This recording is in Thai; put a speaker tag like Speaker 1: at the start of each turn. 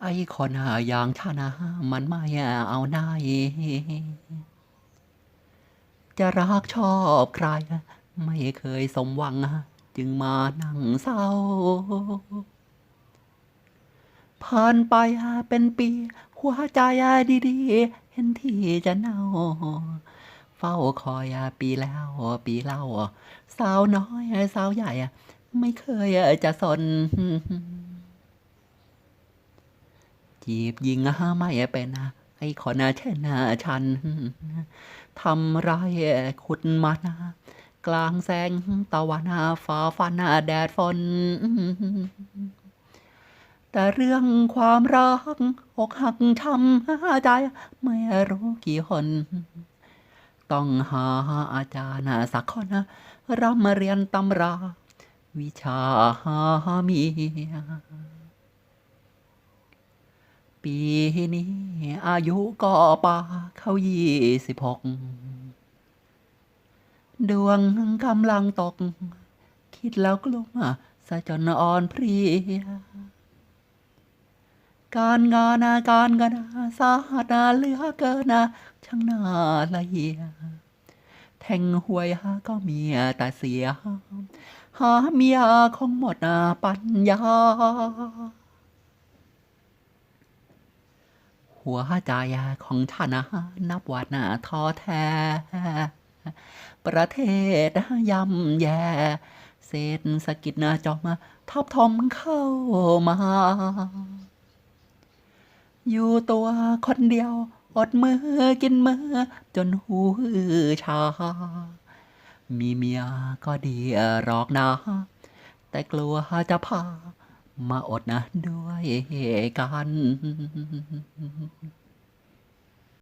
Speaker 1: ไอ้คนหาอย่างฉันมันไม่เอาไหนจะรักชอบใคร ไม่เคยสมหวัง จึงมานั่งเศร้า ผ่านไปเป็นปี หัวใจดีๆ เห็นที่จะเน่า เฝ้าคอยปีแล้วปีเล่า สาวน้อยสาวใหญ่ ไม่เคยจะสน จีบยิงไม่เป็นไอ้คนเช่นฉันทำไรายขุดมันกลางแสงตะวันฟ้าฟันแดดฝนแต่เรื่องความรักอกหักช้ำใจไม่รู้กี่คนต้องหาอาจารย์สักคนร่ำเรียนตำรา วิชาหาเมีย ปีนี้ อายุก็ป่าเข้ายี่สิบหกดวงกำลังตก คิดแล้วกลุ้มสะจนอ่อนเพลีย การงานการเงินสาหัสเหลือเกินช่างน่าละเอียแทงหวยก็เมียแต่เสีย หาเมียคงหมดปัญญา หัวใจของฉันนับวันท้อแท้ ประเทศย่ำแย่ เศรษฐกิจจอมทับทอมเข้ามา อยู่ตัวคนเดียว อดมือกินมือ จนหูชา มีเมียก็ดีหรอกนะ แต่กลัวจะพา มาอดนะด้วยกัน